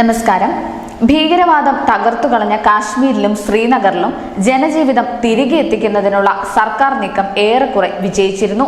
നമസ്കാരം. ഭീകരവാദം തകർത്തു കളഞ്ഞ കാശ്മീരിലും ശ്രീനഗറിലും ജനജീവിതം തിരികെ എത്തിക്കുന്നതിനുള്ള സർക്കാർ നീക്കം ഏറെക്കുറെ വിജയിച്ചിരുന്നു.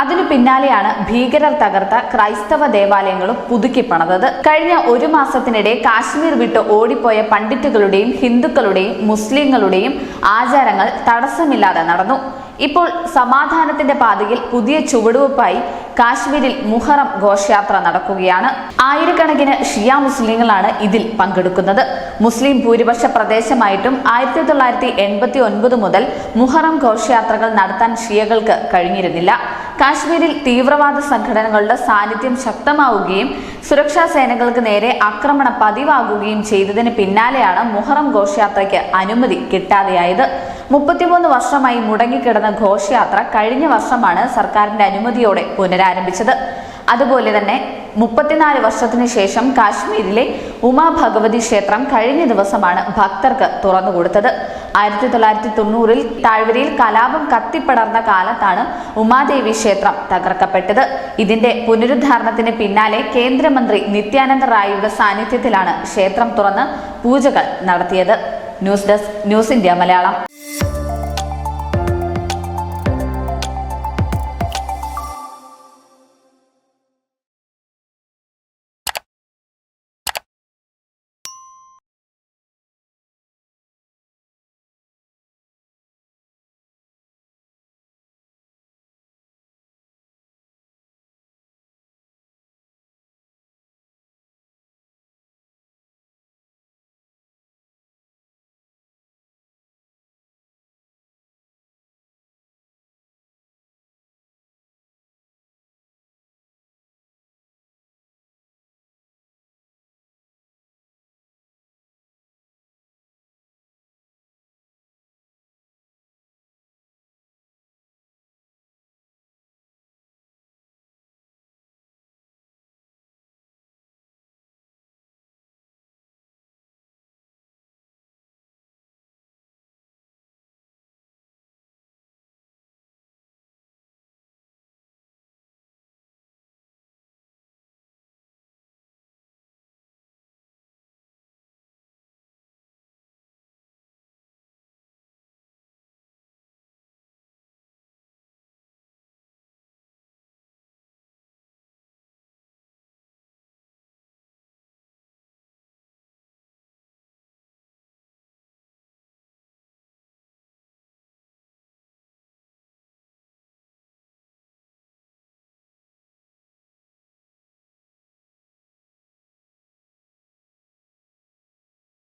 അതിനു പിന്നാലെയാണ് ഭീകരർ തകർത്ത ക്രൈസ്തവ ദേവാലയങ്ങളും പുതുക്കിപ്പണതത് കഴിഞ്ഞ ഒരു മാസത്തിനിടെ കാശ്മീർ വിട്ട് ഓടിപ്പോയ പണ്ഡിറ്റുകളുടെയും ഹിന്ദുക്കളുടെയും മുസ്ലിങ്ങളുടെയും ആചാരങ്ങൾ തടസ്സമില്ലാതെ നടന്നു. ഇപ്പോൾ സമാധാനത്തിന്റെ പാതയിൽ പുതിയ ചുവടുവെപ്പായി കാശ്മീരിൽ മുഹറം ഘോഷയാത്ര നടക്കുകയാണ്. ആയിരക്കണക്കിന് ഷിയ മുസ്ലിങ്ങളാണ് ഇതിൽ പങ്കെടുക്കുന്നത്. മുസ്ലിം ഭൂരിപക്ഷ പ്രദേശമായിട്ടും ആയിരത്തി തൊള്ളായിരത്തി എൺപത്തി ഒൻപത് മുതൽ മുഹറം ഘോഷയാത്രകൾ നടത്താൻ ഷിയകൾക്ക് കഴിഞ്ഞിരുന്നില്ല. കാശ്മീരിൽ തീവ്രവാദ സംഘടനകളുടെ സാന്നിധ്യം ശക്തമാവുകയും സുരക്ഷാ സേനകൾക്ക് നേരെ ആക്രമണം പതിവാകുകയും ചെയ്തതിന് പിന്നാലെയാണ് മുഹറം ഘോഷയാത്രയ്ക്ക് അനുമതി കിട്ടാതെയായത്. മുപ്പത്തിമൂന്ന് വർഷമായി മുടങ്ങിക്കിടന്ന ഘോഷയാത്ര കഴിഞ്ഞ വർഷമാണ് സർക്കാരിന്റെ അനുമതിയോടെ പുനരാരംഭിച്ചത് അതുപോലെ തന്നെ മുപ്പത്തിനാല് വർഷത്തിനു ശേഷം കാശ്മീരിലെ ഉമാ ഭഗവതി ക്ഷേത്രം കഴിഞ്ഞ ദിവസമാണ് ഭക്തർക്ക് തുറന്നുകൊടുത്തത് ആയിരത്തി തൊള്ളായിരത്തി തൊണ്ണൂറിൽ താഴ്വരയിൽ കലാപം കത്തിപ്പടർന്ന കാലത്താണ് ഉമാദേവി ക്ഷേത്രം തകർക്കപ്പെട്ടത്. ഇതിന്റെ പുനരുദ്ധാരണത്തിന് പിന്നാലെ കേന്ദ്രമന്ത്രി നിത്യാനന്ദ റായിയുടെ സാന്നിധ്യത്തിലാണ് ക്ഷേത്രം തുറന്ന് പൂജകൾ നടത്തിയത്. News desk news India Malayalam.